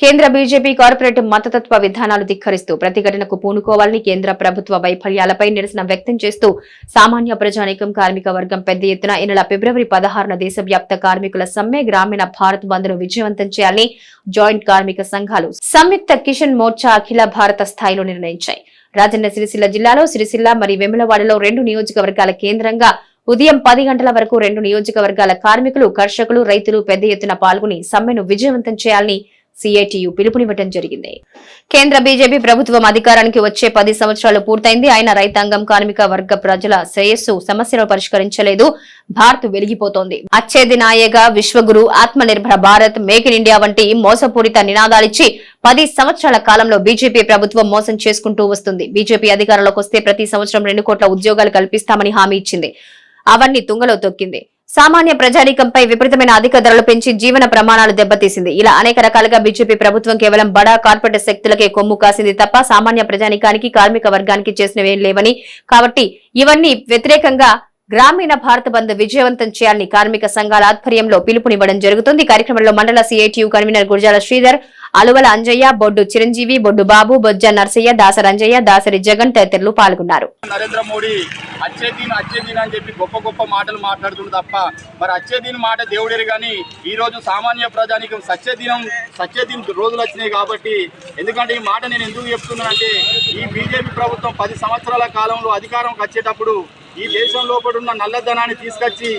కేంద్ర BJP corporate మతతత్వ విధానాలు ధిక్కరిస్తూ ప్రతిఘటనకు పూనుకోవాలని కేంద్ర ప్రభుత్వ వైఫల్యాలపై నిరసన వ్యక్తం చేస్తూ సామాన్య ప్రజానీకం కార్మిక వర్గం పెద్ద ఎత్తున ఈ నెల ఫిబ్రవరి పదహారున దేశవ్యాప్త కార్మికుల సమ్మె గ్రామీణ భారత్ బంద్ను విజయవంతం చేయాలని జాయింట్ కార్మిక సంఘాలు సంయుక్త కిషన్ మోర్చా అఖిల భారత స్థాయిలో నిర్ణయించాయి. రాజన్న సిరిసిల్ల జిల్లాలో సిరిసిల్ల మరియు వెములవాడలో రెండు నియోజకవర్గాల కేంద్రంగా ఉదయం పది గంటల వరకు రెండు నియోజకవర్గాల కార్మికులు కర్షకులు రైతులు పెద్ద ఎత్తున పాల్గొని సమ్మెను విజయవంతం చేయాలని సిఐటియు పిలుపునివ్వడం జరిగింది. కేంద్ర బీజేపీ ప్రభుత్వం అధికారానికి వచ్చే పది సంవత్సరాలు పూర్తయింది. ఆయన రైతాంగం కార్మిక వర్గ ప్రజల శ్రేయస్సు సమస్యలను పరిష్కరించలేదు. భారత్ వెలిగిపోతోంది. అచ్చేది నాయగా Vishwaguru Atmanirbhar Bharat make in India వంటి మోసపూరిత నినాదాలిచ్చి పది సంవత్సరాల కాలంలో బీజేపీ ప్రభుత్వం మోసం చేసుకుంటూ వస్తుంది. బీజేపీ అధికారంలోకి వస్తే ప్రతి సంవత్సరం రెండు కోట్ల ఉద్యోగాలు కల్పిస్తామని హామీ ఇచ్చింది. అవన్నీ తుంగలో తొక్కింది. సామాన్య ప్రజానీకంపై విపరీతమైన అధిక ధరలు పెంచి జీవన ప్రమాణాలు దెబ్బతీసింది. ఇలా అనేక రకాలుగా బీజేపీ ప్రభుత్వం కేవలం బడా కార్పొరేట్ శక్తులకే కొమ్ము కాసింది తప్ప సామాన్య ప్రజానీకానికి కార్మిక వర్గానికి చేసినవేం లేవని. కాబట్టి ఇవన్నీ వ్యతిరేకంగా గ్రామీణ భారత బంద్ విజయవంతం చేయాలని కార్మిక సంఘాల ఆధ్వర్యంలో పిలుపునివ్వడం జరుగుతుంది. కార్యక్రమంలో మండల సిఐటియు కన్వీనర్ గురజాల శ్రీధర్ అలువల అంజయ్య బొడ్డు చిరంజీవి బొడ్డు బాబు బొజ్జ నర్సయ్య దాసరంజయ్య దాసరి జగన్ తదితరులు పాల్గొన్నారు. నరేంద్ర మోడీ అచ్చే దీని అచ్చే దీని అని చెప్పి గొప్ప గొప్ప మాటలు మాట్లాడుతుంది తప్ప మరి అచ్చే దీని మాట దేవుడేరు కానీ ఈ రోజు సామాన్య ప్రజానికం సత్య దినం సత్య దిన రోజులు వచ్చినాయి కాబట్టి ఎందుకంటే ఈ మాట నేను ఎందుకు చెప్తున్నానంటే ఈ బీజేపీ ప్రభుత్వం పది సంవత్సరాల కాలంలో అధికారంకి వచ్చేటప్పుడు ఈ దేశం లోపల ఉన్న నల్లధనాన్ని తీసుకొచ్చి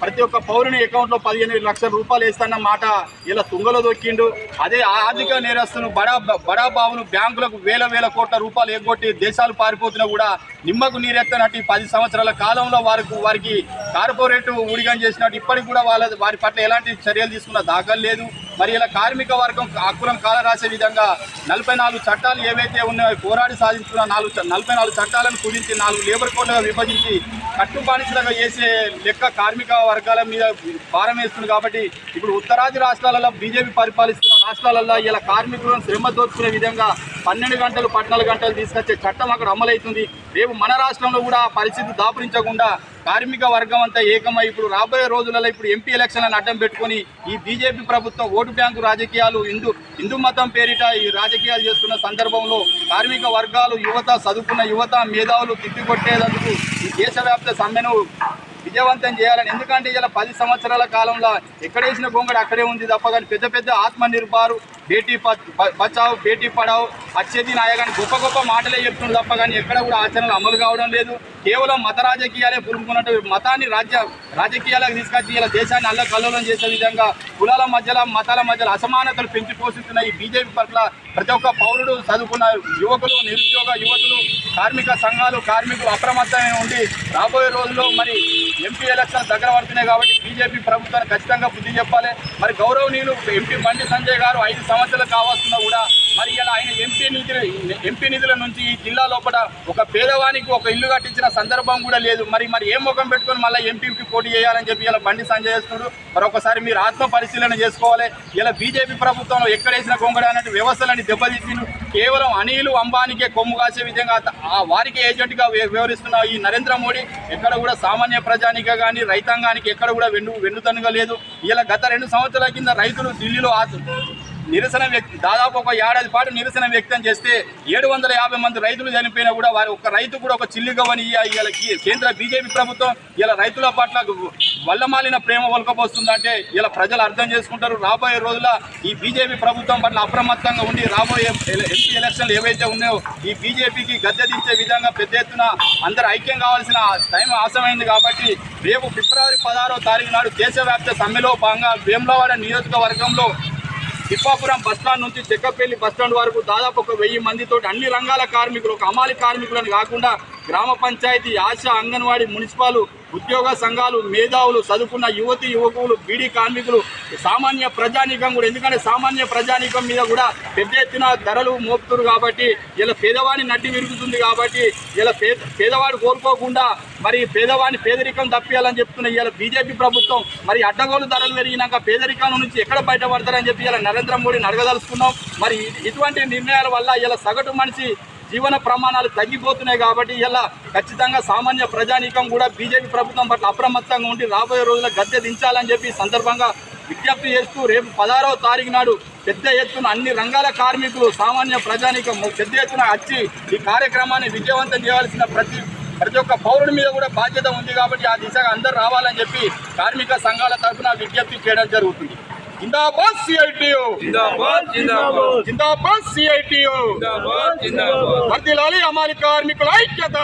ప్రతి ఒక్క పౌరుని అకౌంట్లో పదిహేను లక్షల రూపాయలు వేస్తాన్న మాట ఇలా తుంగలో దొక్కిండు. అదే ఆర్థిక నేరస్తును బడా బడా బావును బ్యాంకులకు వేల వేల కోట్ల రూపాయలు ఎగ్గొట్టి దేశాలు పారిపోతున్నా కూడా నిమ్మకు నీరెత్తనట్టు పది సంవత్సరాల కాలంలో వారికి వారికి కార్పొరేట్ ఊడిగం చేసినట్టు ఇప్పటికి కూడా వాళ్ళ వారి పట్ల ఎలాంటి చర్యలు తీసుకున్న దాఖలు లేదు. మరి ఇలా కార్మిక వర్గం హక్కులను కాలరాసే విధంగా నలభై నాలుగు చట్టాలు ఏవైతే ఉన్నాయో పోరాడి సాధించుకున్న నాలుగు నలభై నాలుగు చట్టాలను కుదించి నాలుగు లేబర్ కోడ్లుగా విభజించి కట్టుబానిసలుగా చేసే లెక్క కార్మిక వర్గాల మీద భారం వేస్తుంది కాబట్టి ఇప్పుడు ఉత్తరాది రాష్ట్రాలలో బీజేపీ పరిపాలిస్తున్న రాష్ట్రాలలో ఇలా కార్మికులను శ్రమ దోచుకునే విధంగా పన్నెండు గంటలు పద్నాలుగు గంటలు తీసుకొచ్చే చట్టం అక్కడ అమలవుతుంది. రేపు మన రాష్ట్రంలో కూడా ఆ పరిస్థితి దాపురించకుండా కార్మిక వర్గం అంతా ఏకమై ఇప్పుడు రాబోయే రోజులలో ఇప్పుడు ఎంపీ ఎలక్షన్లను అడ్డం పెట్టుకొని ఈ బీజేపీ ప్రభుత్వం ఓటు బ్యాంకు రాజకీయాలు హిందూ హిందూ మతం పేరిట ఈ రాజకీయాలు చేస్తున్న సందర్భంలో కార్మిక వర్గాలు యువత చదువుకున్న యువత మేధావులు తిప్పికొట్టేందుకు ఈ దేశవ్యాప్త సమ్మెను విజయవంతం చేయాలని. ఎందుకంటే ఇలా పది సంవత్సరాల కాలంలో ఎక్కడేసిన గొంగడు అక్కడే ఉంది తప్ప కానీ పెద్ద పెద్ద ఆత్మ నిర్భారు బేటీ ప- బచావ్ బేటీ పడావ్ అచ్చేది నాయకని గొప్ప గొప్ప మాటలే చెప్తున్నారు తప్ప కానీ ఎక్కడ కూడా ఆచరణలు అమలు కావడం లేదు. కేవలం మత రాజకీయాలే పులుపుకున్నట్టు మతాన్ని రాజ్య రాజకీయాలకు తీసుకొచ్చి ఇలా దేశాన్ని అల్ల కల్లోలం చేసే విధంగా కులాల మధ్యలో మతాల మధ్యలో అసమానతలు పెంచి పోషిస్తున్న ఈ బీజేపీ పట్ల ప్రతి ఒక్క పౌరుడు చదువుకున్న యువకులు నిరుద్యోగ యువతులు కార్మిక సంఘాలు కార్మికులు అప్రమత్తమే ఉండి రాబోయే రోజుల్లో మరి ఎంపీ ఎలక్షన్ దగ్గర పడుతున్నాయి కాబట్టి బీజేపీ ప్రభుత్వాన్ని ఖచ్చితంగా బుద్ధి చెప్పాలి. మరి గౌరవనీయులు ఎంపీ బండి సంజయ్ గారు ఐదు సంవత్సరాలు కావాల్సిన కూడా మరి ఇలా ఆయన ఎంపీ నిధులు ఎంపీ నిధుల నుంచి ఈ జిల్లా లోపల ఒక పేదవానికి ఒక ఇల్లు కట్టించిన సందర్భం కూడా లేదు. మరి మరి ఏ ముఖం పెట్టుకొని మళ్ళీ ఎంపీకి పోటీ చేయాలని చెప్పి ఇలా బండి సంజయ్ చేస్తున్నాడు. మరి ఒకసారి మీరు ఆత్మ పరిశీలన చేసుకోవాలి. ఇలా బీజేపీ ప్రభుత్వంలో ఎక్కడేసిన గొంగడ అన్నట్టు వ్యవస్థలని దెబ్బతీసిండు కేవలం అనిలు అంబానికే కొమ్ము కాసే విధంగా ఆ వారికి ఏజెంట్గా వ్యవహరిస్తున్న ఈ నరేంద్ర మోడీ ఎక్కడ కూడా సామాన్య ప్రజానిక కానీ రైతాంగానికి ఎక్కడ కూడా వెన్ను వెన్నుతనుగా లేదు. ఇలా గత రెండు సంవత్సరాల కింద రైతులు ఢిల్లీలో ఆతు- నిరసన వ్యక్తి దాదాపు ఒక ఏడాది పాటు నిరసన వ్యక్తం చేస్తే ఏడు వందల యాభై మంది రైతులు చనిపోయినా కూడా వారి ఒక రైతు కూడా ఒక చిల్లిగవని ఇవాళ కేంద్ర బీజేపీ ప్రభుత్వం ఇలా రైతుల పట్ల వల్లమాలిన ప్రేమ ఒలకపోస్తుందంటే ఇలా ప్రజలు అర్థం చేసుకుంటారు. రాబోయే రోజుల ఈ బీజేపీ ప్రభుత్వం పట్ల అప్రమత్తంగా ఉండి రాబోయే ఎంపీ ఎలక్షన్లు ఏవైతే ఉన్నాయో ఈ బీజేపీకి గద్దెదించే విధంగా పెద్ద ఎత్తున అందరూ ఐక్యం కావాల్సిన టైం ఆసమైంది కాబట్టి రేపు ఫిబ్రవరి పదహారో తారీఖు నాడు దేశవ్యాప్త సమ్మెలో భాగంగా వేములవాడ నియోజకవర్గంలో తిప్పాపురం బస్టాండ్ నుంచి చెక్కపల్లి బస్టాండ్ వరకు దాదాపు ఒక వెయ్యి మందితో అన్ని రంగాల కార్మికులు ఒక అమాలి కార్మికులను కాకుండా గ్రామ పంచాయతీ ఆశా అంగన్వాడీ మున్సిపాలు ఉద్యోగ సంఘాలు మేధావులు చదువుకున్న యువతి యువకులు బీడీ కార్మికులు సామాన్య ప్రజానీకం కూడా. ఎందుకంటే సామాన్య ప్రజానీకం మీద కూడా పెద్ద ఎత్తున ధరలు మోపుతురు కాబట్టి ఇలా పేదవాడిని నడ్డి విరుగుతుంది కాబట్టి ఇలా పేద పేదవాడు కోరుకోకుండా మరి పేదవాడిని పేదరికం తప్పియాలని చెప్తున్న ఇలా బీజేపీ ప్రభుత్వం మరి అడ్డగోలు ధరలు పెరిగినాక పేదరికం నుంచి ఎక్కడ బయటపడతారని చెప్పి ఇలా నరేంద్ర మోడీని అడగదలుచుకున్నాం. మరి ఇటువంటి నిర్ణయాల వల్ల ఇలా సగటు మనిషి జీవన ప్రమాణాలు తగ్గిపోతున్నాయి కాబట్టి ఇలా ఖచ్చితంగా సామాన్య ప్రజానీకం కూడా బీజేపీ ప్రభుత్వం పట్ల అప్రమత్తంగా ఉండి రాబోయే రోజుల్లో గద్దె దించాలని చెప్పి సందర్భంగా విజ్ఞప్తి చేస్తూ రేపు పదహారవ తారీఖు నాడు పెద్ద ఎత్తున అన్ని రంగాల కార్మికులు సామాన్య ప్రజానికం పెద్ద ఎత్తున వచ్చి ఈ కార్యక్రమాన్ని విజయవంతం చేయాల్సిన ప్రతి ప్రతి ఒక్క పౌరుడి మీద కూడా బాధ్యత ఉంది కాబట్టి ఆ దిశగా అందరూ రావాలని చెప్పి కార్మిక సంఘాల తరఫున విజ్ఞప్తి చేయడం జరుగుతుంది. జిందాబాద్ సిఐటియు జిందాబాద్ సిఐటియు వర్దిలాలి అమాలి కార్మికుల ఐక్యత.